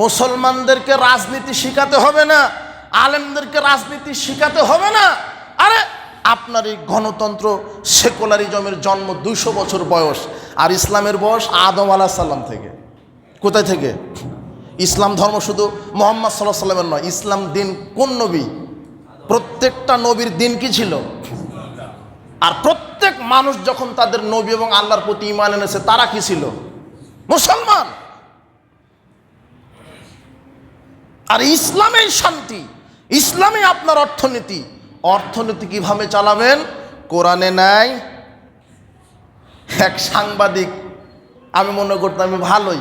মুসলমানদেরকে রাজনীতি শিখাতে হবে না, আলেমদেরকে রাজনীতি শিখাতে হবে না। আরে, আপনার এই গণতন্ত্র সেকুলারিজমের জন্ম দুইশো বছর বয়স আর ইসলামের বয়স আদম আলাহ সাল্লাম থেকে। কোথায় থেকে? ইসলাম ধর্ম শুধু মোহাম্মদ সাল্লাহ সাল্লামের নয়, ইসলাম দিন কোন নবী? প্রত্যেকটা নবীর দিন কি ছিল? আর প্রত্যেক মানুষ যখন তাদের নবী এবং আল্লাহর প্রতি ইমান এনেছে, তারা কি ছিল? মুসলমান। আর ইসলামেই শান্তি, ইসলামে আপনার অর্থনীতি অর্থনীতি কীভাবে চালাবেন? কোরআনে নাই। এক সাংবাদিক, আমি মনে করতাম আমি ভালোই।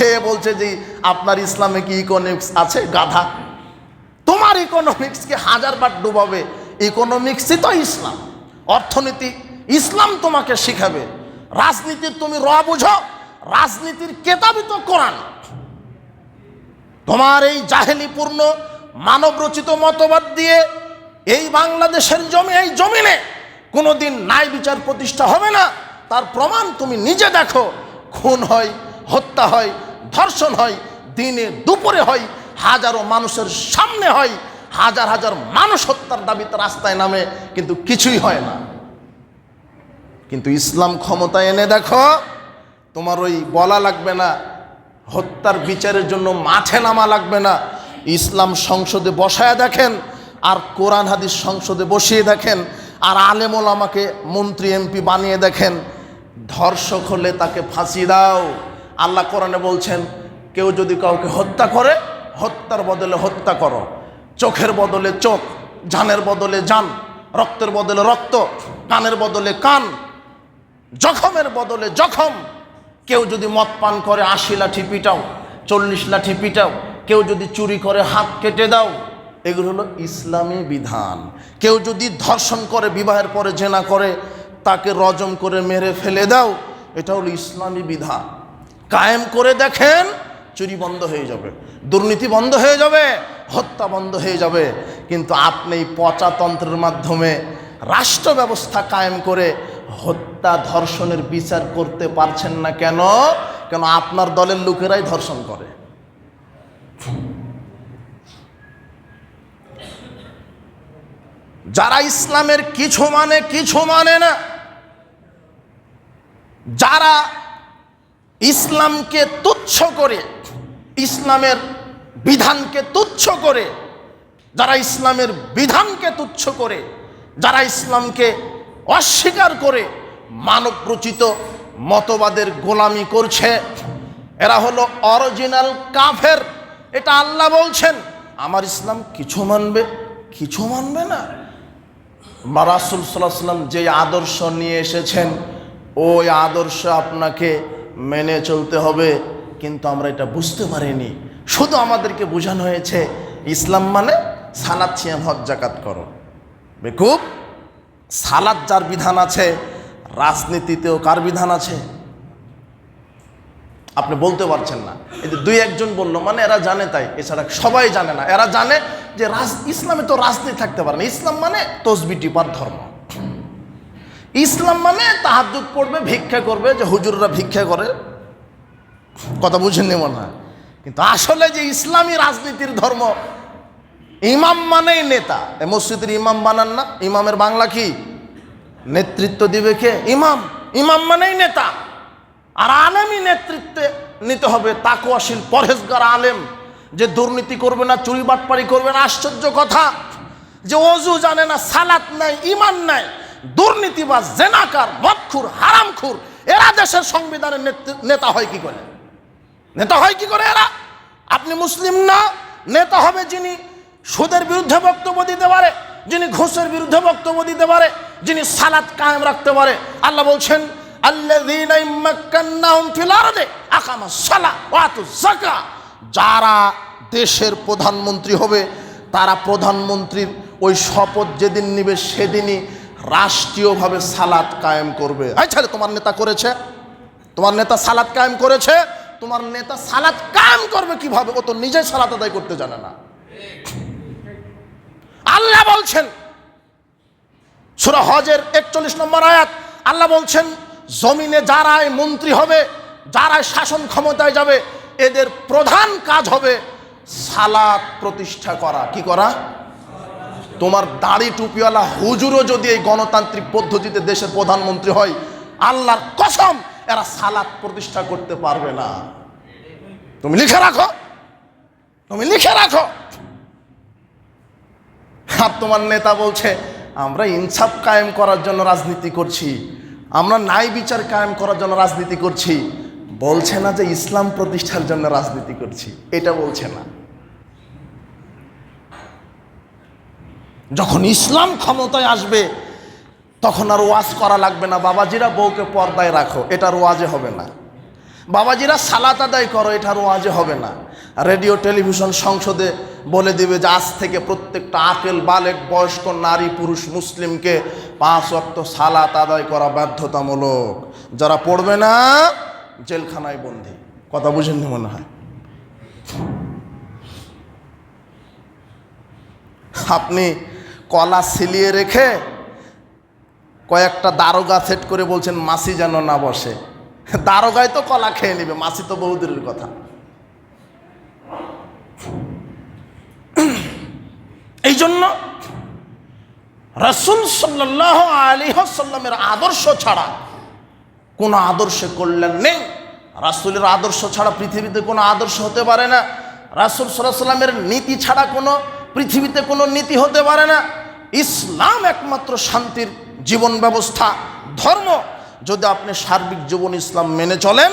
হে বলছে যে, আপনার ইসলামে কি ইকোনমিক্স আছে? গাধা। তোমার ইকোনমিক্সকে হাজার বার ডুবাবে। ইকোনমিক্সই তো ইসলাম। অর্থনীতি, ইসলাম তোমাকে শিখাবে। রাজনীতির তুমি র বুঝো, রাজনীতির কেতাবই তো কোরআন। তোমার এই জাহেলিপূর্ণ, মানবরচিত মতবাদ দিয়ে এই বাংলাদেশের জমি, এই জমিনে কোনোদিন ন্যায় বিচার প্রতিষ্ঠা হবে না। তার প্রমাণ তুমি নিজে দেখো। খুন হয়, হত্যা হয়, ধর্ষণ হয়, দিনে দুপুরে হয়, হাজারো মানুষের সামনে হয়, হাজার হাজার মানুষ হত্যার দাবিতে রাস্তায় নামে, কিন্তু কিছুই হয় না। কিন্তু ইসলাম ক্ষমতা এনে দেখো, তোমার ওই বলা লাগবে না হত্যার বিচারের জন্য মাঠে নামা লাগবে না। ইসলাম সংসদে বসায় দেখেন, আর কোরআন হাদিস সংসদে বসিয়ে দেখেন, আর আলেমল আমাকে মন্ত্রী, এমপি বানিয়ে দেখেন। ধর্ষক হলে তাকে ফাঁসি দাও। আল্লাহ কোরআনে বলছেন, কেউ যদি কাউকে হত্যা করে, হত্যার বদলে হত্যা করো। চোখের বদলে চোখ, জানের বদলে জান, রক্তের বদলে রক্ত, কানের বদলে কান, জখমের বদলে জখম। কেউ যদি মদ পান করে আশি লাঠি পিটাও, চল্লিশ লাঠি পিটাও, কেউ যদি চুরি করে হাত কেটে দাও, এগুলো হলো ইসলামী বিধান। কেউ যদি ধর্ষণ করে, বিবাহের পরে জেনা করে, তাকে রজম করে মেরে ফেলে দাও, এটা হলো ইসলামী বিধান। কায়েম করে দেখেন, চুরি বন্ধ হয়ে যাবে, দুর্নীতি বন্ধ হয়ে যাবে, হত্যা বন্ধ হয়ে যাবে। কিন্তু আপনি পচাতন্ত্রের মাধ্যমে রাষ্ট্র ব্যবস্থা কায়েম করে হত্যা ধর্ষণের বিচার করতে পারছেন না কেন? কেন আপনার দলের লোকেরাই ধর্ষণ করে? যারা ইসলামের কিছু মানে কিছু মানে না, যারা ইসলামকে তুচ্ছ করে, ইসলামের বিধানকে তুচ্ছ করে, যারা ইসলামের বিধানকে তুচ্ছ করে, যারা ইসলামকে অস্বীকার করে মানব রচিত মতবাদের গোলামি করছে। এরা হলো অরিজিনাল কাফের। এটা আল্লাহ বলছেন, আমার ইসলাম কিছু মানবে কিছু মানবে না। মারাসুল সাল্লাম যে আদর্শ নিয়ে এসেছেন, ওই আদর্শ আপনাকে মেনে চলতে হবে। কিন্তু আমরা এটা বুঝতে পারিনি। শুধু আমাদেরকে বোঝানো হয়েছে, ইসলাম মানে সালাদ ছিয়াম হজ জাকাত করো। বেকুব? সালাদ যার বিধান আছে, রাজনীতিতেও কার বিধান আছে? আপনি বলতে পারছেন না। এই যে দুই একজন বলল মানে এরা জানে তাই, এছাড়া সবাই জানে না। এরা জানে যে রাজ, ইসলামে তো রাজনীতি থাকতে পারে না। ইসলাম মানে তসবি টিপার ধর্ম। ইসলাম মানে তাহাজুদ পড়বে, ভিক্ষা করবে, যে হুজুররা ভিক্ষা করে। কথা বুঝেননি মনে হয়? কিন্তু আসলে যে ইসলামী রাজনীতির ধর্ম ইমাম মানেই নেতা। মসজিদের ইমাম বানান না। ইমামের বাংলা কি? নেতৃত্ব দিবে কে? ইমাম। ইমাম মানেই নেতা। আর আলেমই নেতৃত্বে নিতে হবে। তাকুয়াশীল পরহেজগার, আলেম। যে দুর্নীতি করবে না, চুরি বাটপারি করবে না, আশ্চর্য কথা। যে অজু জানে না, সালাত নাই ইমান নাই, দুর্নীতিবাজ, জেনাকার, মদখুর, হারামখুর, এরা দেশের সংবিধানের নেতা হয় কি করে? নেতা হয় কি করে এরা? আপনি মুসলিম না, নেতা হবে যিনি সুদের বিরুদ্ধে বক্তব্য দিতে পারে, যিনি ঘুষের বিরুদ্ধে বক্তব্য দিতে পারে, যিনি সালাত কায়েম রাখতে পারে। আল্লাহ বলছেন যারা দেশের প্রধানমন্ত্রী হবে, তারা প্রধানমন্ত্রীর ওই শপথ যেদিন নিবে সেদিনই রাষ্ট্রীয়ভাবে সালাত কায়েম করবে। আচ্ছা তোমার নেতা করেছে? তোমার নেতা সালাত কায়েম করেছে? তোমার নেতা সালাত কায়েম করবে কীভাবে? ও তো নিজে সালাত আদায় করতে জানে না। আল্লাহ বলছেন, সুরা হজের একচল্লিশ নম্বর আয়াত, আল্লাহ বলছেন, জমিনে যারাই মন্ত্রী হবে, যারাই শাসন ক্ষমতায় যাবে, এদের প্রধান কাজ হবে সালাত প্রতিষ্ঠা করা। কি করা? তোমার দাড়ি টুপিওয়ালা হুজুরও যদি এই গণতান্ত্রিক পদ্ধতিতে দেশের প্রধানমন্ত্রী হয়, আল্লাহর কসম, এরা সালাত প্রতিষ্ঠা করতে পারবে না। তুমি লিখে রাখো। তুমি লিখে রাখো। আর তোমার নেতা বলছে, আমরা ইনসাফ কায়েম করার জন্য রাজনীতি করছি। আমরা ন্যায় বিচার কায়েম করার জন্য রাজনীতি করছি। বলছে না যে ইসলাম প্রতিষ্ঠার জন্য রাজনীতি করছি, এটা বলছে না। যখন ইসলাম ক্ষমতায় আসবে, তখন আর ওয়াজ করা লাগবে না। বাবাজিরা বউকে পর্দায় রাখো, এটার ওয়াজে হবে না। বাবাজিরা সালাত আদায় করো, এটার ওয়াজে হবে না। রেডিও, টেলিভিশন সংসদে বলে দিবে যে আজ থেকে প্রত্যেকটা আকেল বালেক, বয়স্ক, নারী, পুরুষ, মুসলিমকে পাঁচ অক্ত সালাত আদায় করা বাধ্যতামূলক। যারা পড়বে না, জেলখানায় বন্দি। কথা বুঝেননি মনে হয়? আপনি কলা সিলিয়ে রেখে কয়েকটা দারোগা সেট করে বলছেন, মাসি যেন না বসে। দারোগায় তো কলা খেয়ে নেবে, মাসি তো বহুদূরের কথা। এই জন্য রসুল সাল্লাহ আলী সাল্লামের আদর্শ ছাড়া কোনো আদর্শে কল্যাণ নেই। রাসুলের আদর্শ ছাড়া পৃথিবীতে কোনো আদর্শ হতে পারে না। রাসুল সাল্লাহ সাল্লামের নীতি ছাড়া কোনো পৃথিবীতে কোনো নীতি হতে পারে না। ইসলাম একমাত্র শান্তির জীবন ব্যবস্থা, ধর্ম। যদি আপনি সার্বিক জীবন ইসলাম মেনে চলেন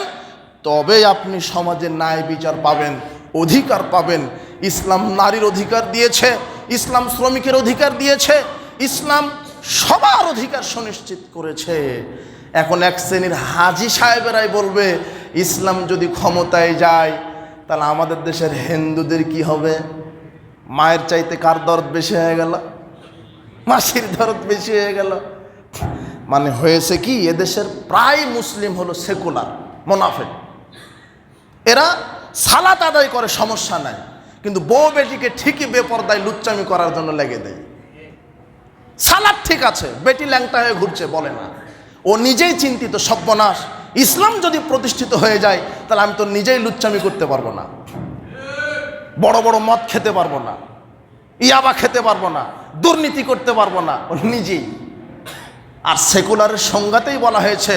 তবে আপনি সমাজে ন্যায় বিচার পাবেন, অধিকার পাবেন। ইসলাম নারীর অধিকার দিয়েছে, ইসলাম শ্রমিকের অধিকার দিয়েছে, ইসলাম সবার অধিকার সুনিশ্চিত করেছে। এখন এক শ্রেণির হাজি সাহেবেরাই বলবে, ইসলাম যদি ক্ষমতায় যায়, তাহলে আমাদের দেশের হিন্দুদের কি হবে? মায়ের চাইতে কার দরদ বেশি হয়ে গেল? মাসির দরদ বেশি হয়ে গেল? মানে হয়েছে কি, এদেশের প্রায় মুসলিম হলো সেকুলার, মোনাফেক। এরা সালাত আদায় করে, সমস্যা নাই। কিন্তু বউ বেটিকে ঠিকই বেপরদায় লুচ্চামি করার জন্য লেগে দেয়। সালাদ ঠিক আছে, বেটি ল্যাংটা হয়ে ঘুরছে, বলে না। ও নিজেই চিন্তিত, সর্বনাশ। ইসলাম যদি প্রতিষ্ঠিত হয়ে যায়, তাহলে আমি তো নিজেই লুচ্চামি করতে পারব না। বড় বড় মদ খেতে পারব না। ইয়াবা খেতে পারব না। দুর্নীতি করতে পারব না। ও নিজেই। আর সেকুলারের সংজ্ঞাতেই বলা হয়েছে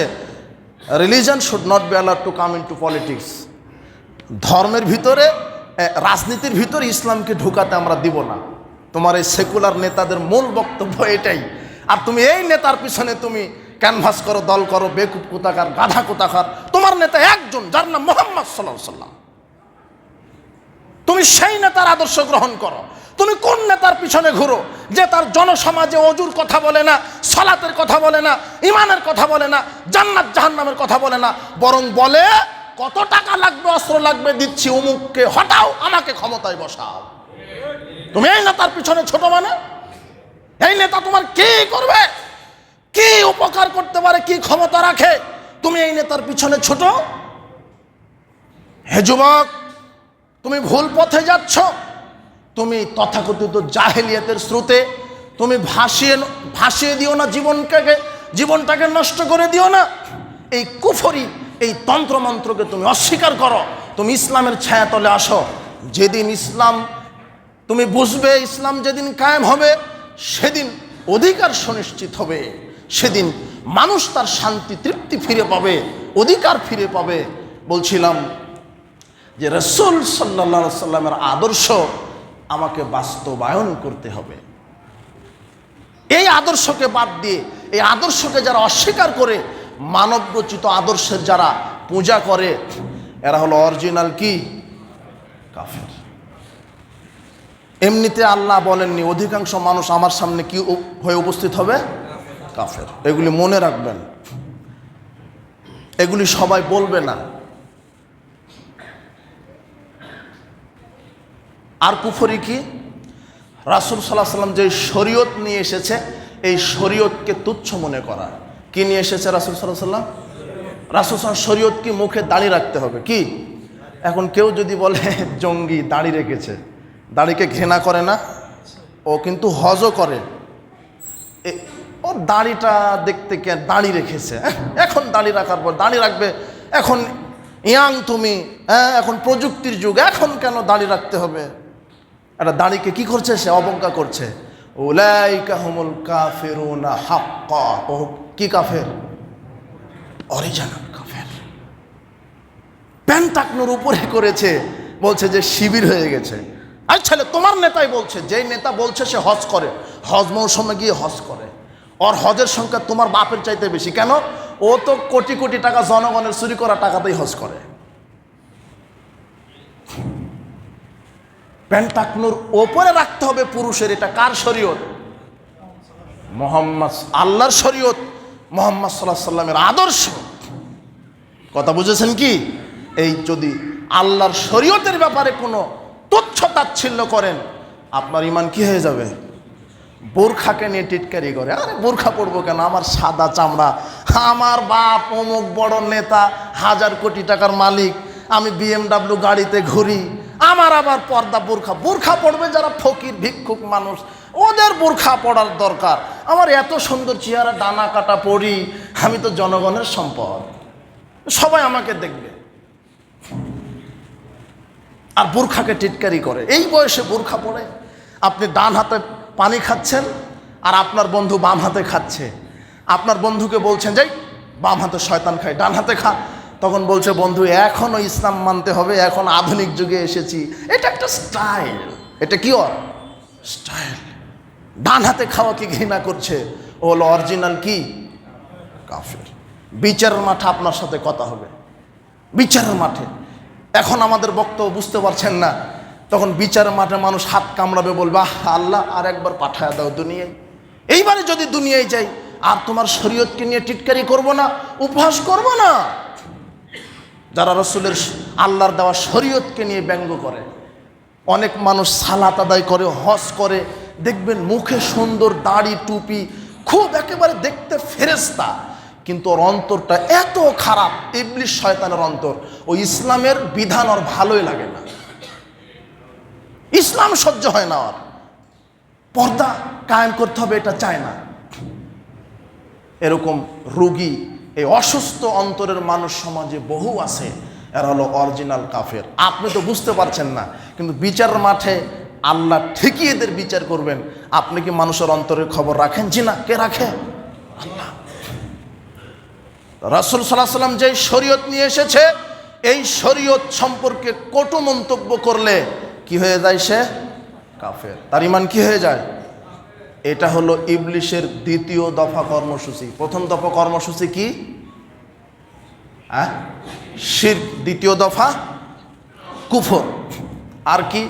religion should not be allowed to come into politics ধর্মের ভিতরে রাজনীতির ভিতরে ইসলামকে ঢুকাতে আমরা দিব না। তোমার এই সেকুলার নেতাদের মূল বক্তব্য এটাই। আর তুমি এই নেতার পিছনে তুমি ক্যানভাস করো, দল করো, বেকুব কোথাকার, গাধা কোথাকার। তোমার নেতা একজন, যার নাম মোহাম্মদ সাল্লাহ সাল্লাম তুমি সেই নেতার আদর্শ গ্রহণ করো। তুমি কোন নেতার পিছনে ঘুরো? যে তার জনসমাজে অজুর কথা বলে না, সলাতের কথা বলে না ইমানের কথা বলে না, জান্নাত, জাহান্নামের কথা বলে না, বরং বলে, কত টাকা লাগবে, অস্ত্র লাগবে, দিচ্ছি অমুককে, হটাও, আমাকে ক্ষমতায় বসাও। তুমি এই নেতার পিছনে ছোট মানে? এই নেতা তোমার কি করবে? কি উপকার করতে পারে, কি ক্ষমতা রাখে? তুমি এই নেতার পিছনে ছোট? হে যুবক, তুমি ভুল পথে যাচ্ছ। তুমি তথাকথিত জাহেলিয়াতের স্রোতে তুমি ভাসিয়ে ভাসিয়ে দিও না জীবনটাকে জীবনটাকে নষ্ট করে দিও না। এই কুফরি, এই তন্ত্রমন্ত্রকে তুমি অস্বীকার করো। তুমি ইসলামের ছায়াতলে আসো। যেদিন ইসলাম, তুমি বুঝবে ইসলাম যেদিন কায়েম হবে, সেদিন অধিকার সুনিশ্চিত হবে। সেদিন মানুষ তার শান্তি, তৃপ্তি ফিরে পাবে, অধিকার ফিরে পাবে। বলছিলাম যে রসুল সাল্লা সাল্লামের আদর্শ আমাকে বাস্তবায়ন করতে হবে। এই আদর্শকে বাদ দিয়ে, এই আদর্শকে যারা অস্বীকার করে, মানবরচিত আদর্শের যারা পূজা করে, এরা হলো অরিজিনাল কি? কাফের। এমনিতে আল্লাহ বলেননি, অধিকাংশ মানুষ আমার সামনে কি হয়ে উপস্থিত হবে? কাফের। এগুলি মনে রাখবেন। এগুলি সবাই বলবে না। আর কুফরি কি? রাসুল সাল্লাহ সাল্লাম যে শরীয়ত নিয়ে এসেছে, এই শরীয়তকে তুচ্ছ মনে করা। কি নিয়ে এসেছে রাসুল সাল্লাহ সাল্লাম রাসুল সাল্লাম শরীয়ত কি মুখে দাঁড়িয়ে রাখতে হবে। কি? এখন কেউ যদি বলে, জঙ্গি দাড়ি রেখেছে, দাড়িকে ঘৃণা করে না, ও কিন্তু হজও করে। ও দাড়িটা দেখতে কে? দাড়ি রেখেছে। হ্যাঁ? এখন দাড়ি রাখার পর, দাড়ি রাখবে, এখন ইয়াং তুমি হ্যাঁ এখন প্রযুক্তির যুগ, এখন কেন দাড়ি রাখতে হবে? একটা দাড়িকে কি করছে? সে অবজ্ঞা করছে। ওলাইকা হুমুল কাফেরুনা হাক্কা। কি কাফের? অরিজিনাল কাফের। প্যান্ট টাকনোর উপরে করেছে, বলছে যে শিবির হয়ে গেছে। আর ছেলে, তোমার নেতাই বলছে, যেই নেতা বলছে সে হজ করে। হজ মৌসুমে গিয়ে হজ করে। ওর হজের সংখ্যা তোমার বাপের চাইতে বেশি। কেন? ও তো কোটি কোটি টাকা জনগণের চুরি করা টাকাতেই হজ করে। প্যান্ট টাকনুর ওপরে রাখতে হবে পুরুষের, এটা কার শরীয়ত? মোহাম্মদ আল্লাহর শরীয়ত, মোহাম্মদ সাল্লাহ সাল্লামের আদর্শ। কথা বুঝেছেন কি? এই যদি আল্লাহর শরীয়তের ব্যাপারে কোনো তুচ্ছ তাচ্ছিল্য করেন, আপনার ইমান কি হয়ে যাবে? বোরখাকে নিয়ে টিটকারি করে, আরে বোরখা পরবো কেন? আমার সাদা চামড়া, আমার বাপ অমুক বড় নেতা, হাজার কোটি টাকার মালিক, আমি বিএমডাব্লিউ গাড়িতে ঘুরি আমার আবার পর্দা বোরখা। বোরখা পড়বে যারা ফকির, ভিক্ষুক মানুষ। ওদের বোরখা পড়ার দরকার। আমার এত সুন্দর চেহারা, ডানা কাটা পড়ি আমি তো জনগণের সম্পদ। সবাই আমাকে দেখবে। আর বোরখাকে টিটকারি করে। এই বয়সে বোরখা পড়ে। আপনি ডান হাতে পানি খাচ্ছেন, আর আপনার বন্ধু বাম হাতে খাচ্ছে। আপনার বন্ধুকে বলছেন, যাই, বাম হাতে শয়তান খাই ডান হাতে খা। তখন বলছে, বন্ধু এখনও ইসলাম মানতে হবে, এখন আধুনিক যুগে এসেছি। এটা একটা স্টাইল। এটা কি ওর? স্টাইল। ডান হাতে খাওয়া কি ঘৃণা করছে? ও হলো অরিজিনাল কি? কাফের। বিচারের মাঠে আপনার সাথে কথা হবে। বিচারের মাঠে। এখন আমাদের বক্তব্য বুঝতে পারছেন না। তখন বিচারের মাঠে মানুষ হাত কামড়াবে, বলবে, আহ, আল্লাহ, আর একবার পাঠায় দাও দুনিয়ায়। এইবারে যদি দুনিয়ায় যাই, আর তোমার শরীয়তকে নিয়ে টিটকারি করব না, উপহাস করব না যারা রসুলের আল্লাহর দেওয়া শরীয়তকে নিয়ে ব্যঙ্গ করে, অনেক মানুষ সালাত আদায় করে, হজ করে, দেখবেন মুখে সুন্দর দাড়ি, টুপি, খুব একেবারে দেখতে ফেরেস্তা কিন্তু ওর অন্তরটা এত খারাপ ইবলিশ শয়তানের অন্তর। ও ইসলামের বিধান ওর ভালোই লাগে না। ইসলাম সহ্য হয় না ওর পর্দা কায়েম করতে হবে, এটা চায় না। এরকম রুগী এই অসুস্থ অন্তরের মানুষ সমাজে বহু আছে, এরা হলো অরিজিনাল কাফের। আপনি তো বুঝতে পারছেন না, কিন্তু বিচার মাঠে আল্লাহ ঠিকই এদের বিচার করবেন। আপনি কি মানুষের অন্তরের খবর রাখেন? জি না, কে রাখে? আল্লাহ। রাসুল সাল্লাহ সাল্লাম যে শরীয়ত নিয়ে এসেছে, এই শরীয়ত সম্পর্কে কটু মন্তব্য করলে কি হয়ে যায় সে? কাফের। তার ইমান কি হয়ে যায়? এটা হলো ইবলিশের দ্বিতীয় দফা কর্মসূচি। প্রথম দফা কর্মসূচি কি? হ্যাঁ? শির দ্বিতীয় দফা কুফর। আর কি?